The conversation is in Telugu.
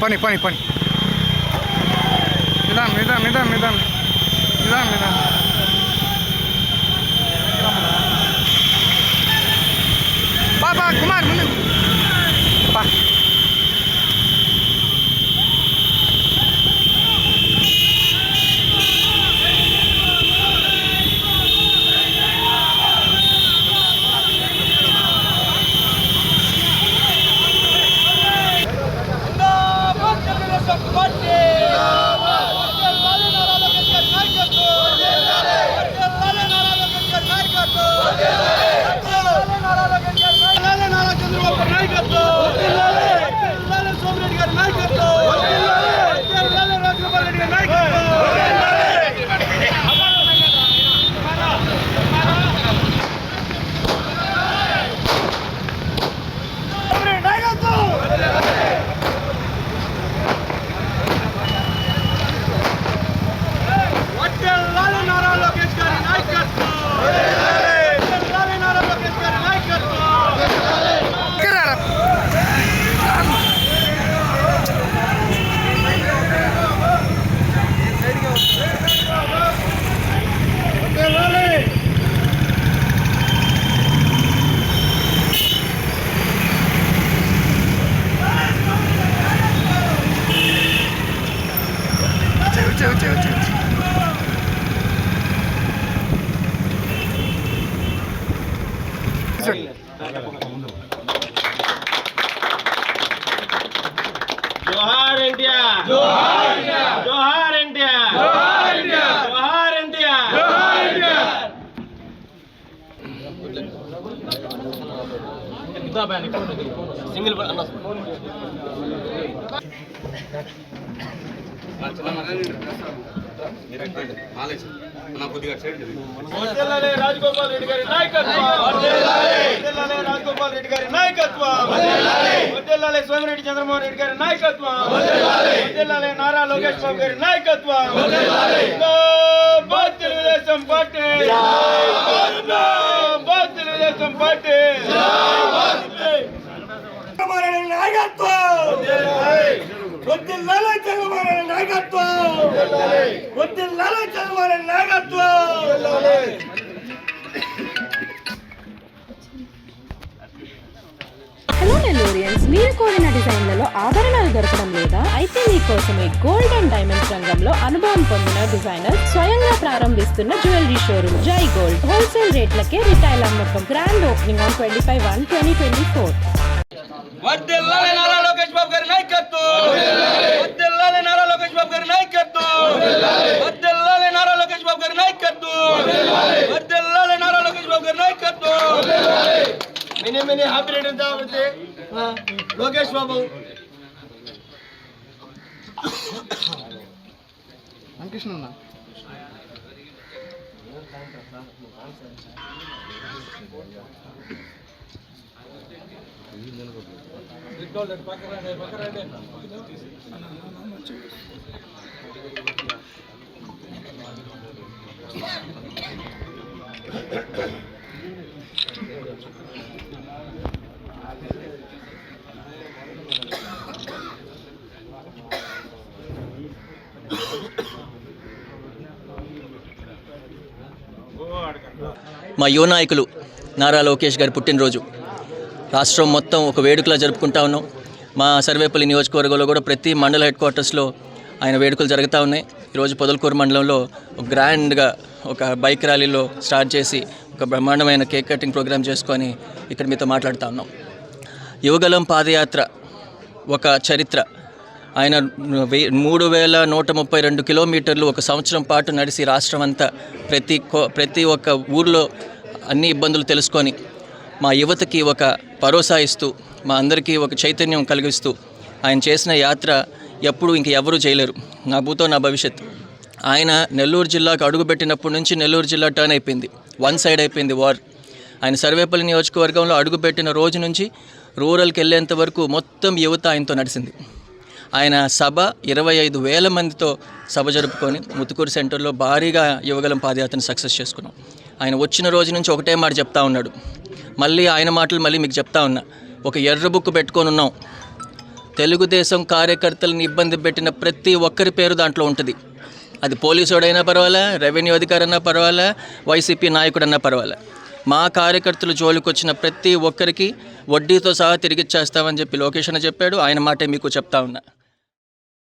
પાણી પાણી પાણી. નિદાન નિદાન નિદાન નિદાન નિદાન નિદાન జోహార్ ఎన్టీఆర్. జోహార్ ఎన్టీఆర్. జోహార్ ఎన్టీఆర్. జోహార్ ఎన్టీఆర్. సింగిల్ వర్ధిల్లాలి రాజగోపాల్ రెడ్డి గారి నాయకత్వం. రాజగోపాల్ రెడ్డి గారి నాయకత్వం. సోమిరెడ్డి చంద్రమోహన్ రెడ్డి గారి నాయకత్వం. నారా లోకేష్ బాబు గారి నాయకత్వం. తెలుగుదేశం పార్టీ. తెలుగుదేశం పార్టీ. నాయకత్వం. వద్దిల్లాలి చంద్రబాబు నాయకత్వం. వద్దిల్లాలి చంద్రబాబు నాయకత్వం. హలో నెల్లూరియన్స్ మీరు కోరిన డిజైన్లలో ఆభరణాలు దొరకడం లేదా? అయితే మీకోసమే గోల్డ్ అండ్ డైమండ్స్ రంగంలో అనుభవం పొందిన డిజైనర్ స్వయంగా ప్రారంభిస్తున్న jewellery showroom Jai gold wholesale రేట్లకే రిటైల్ అమ్మకం. Grand opening on twenty five one twenty twenty four వర్ధిల్లాలి నారా లోకేష్ బాబు గారి నాయకత్వం వర్ధిల్లాలి నారా లోకేష్ బాబు గారి వర్ధిల్లాలి నారా లోకేష్ బాబు గారి నాయకత్వం. వర్ధిల్లాలి నారా లోకేష్ బాబు గారి నాయకత్వం. మినీ మినీ హ్యాపీ రిటర్న్స్ కాబట్టి లోకేష్ బాబు. ఉన్నా మా యువ నాయకులు నారా లోకేష్ గారి పుట్టినరోజు. రాష్ట్రం మొత్తం ఒక వేడుకలా జరుపుకుంటా ఉన్నాం. మా సర్వేపల్లి నియోజకవర్గంలో కూడా ప్రతి మండల హెడ్ క్వార్టర్స్లో ఆయన వేడుకలు జరుగుతూ ఉన్నాయి. ఈరోజు పొదలకూరు మండలంలో ఒక గ్రాండ్గా ఒక బైక్ ర్యాలీలో స్టార్ట్ చేసి ఒక బ్రహ్మాండమైన కేక్ కటింగ్ ప్రోగ్రామ్ చేసుకొని ఇక్కడ మీతో మాట్లాడుతూ ఉన్నాం. యువగలం పాదయాత్ర ఒక చరిత్ర. ఆయన వే మూడు వేల నూట ముప్పై రెండు కిలోమీటర్లు ఒక సంవత్సరం పాటు నడిచి రాష్ట్రం అంతా ప్రతి కో- ప్రతి ఒక్క ఊర్లో అన్ని ఇబ్బందులు తెలుసుకొని మా యువతకి ఒక భరోసా ఇస్తూ మా అందరికీ ఒక చైతన్యం కలిగిస్తూ ఆయన చేసిన యాత్ర ఎప్పుడు ఇంక ఎవరూ చేయలేరు. నా భూతో నా భవిష్యత్ ఆయన నెల్లూరు జిల్లాకు అడుగుపెట్టినప్పటి నుంచి నెల్లూరు జిల్లా టర్న్ అయిపోయింది. వన్ సైడ్ అయిపోయింది వార్ ఆయన సర్వేపల్లి నియోజకవర్గంలో అడుగుపెట్టిన రోజు నుంచి రూరల్కి వెళ్ళేంత వరకు మొత్తం యువత ఆయనతో నడిచింది. ఆయన సభ ఇరవై ఐదు వేల మందితో సభ జరుపుకొని ముతుకూరు సెంటర్లో భారీగా యువగలం పాదయాత్రను సక్సెస్ చేసుకున్నాం. ఆయన వచ్చిన రోజు నుంచి ఒకటే మాట చెప్తా ఉన్నాడు. మళ్ళీ ఆయన మాటలు మళ్ళీ మీకు చెప్తా ఉన్నా. ఒక ఎర్ర బుక్ పెట్టుకొని ఉన్నాం. తెలుగుదేశం కార్యకర్తలను ఇబ్బంది పెట్టిన ప్రతి ఒక్కరి పేరు దాంట్లో ఉంటుంది. అది పోలీసుడైనా పర్వాలా రెవెన్యూ అధికారైనా పర్వాలే వైసీపీ నాయకుడన్నా పర్వాలా. మా కార్యకర్తలు జోలికొచ్చిన ప్రతి ఒక్కరికి వడ్డీతో సహా తిరిగిచ్చేస్తామని చెప్పి లోకేష్ చెప్పాడు. ఆయన మాటే మీకు చెప్తా ఉన్నా.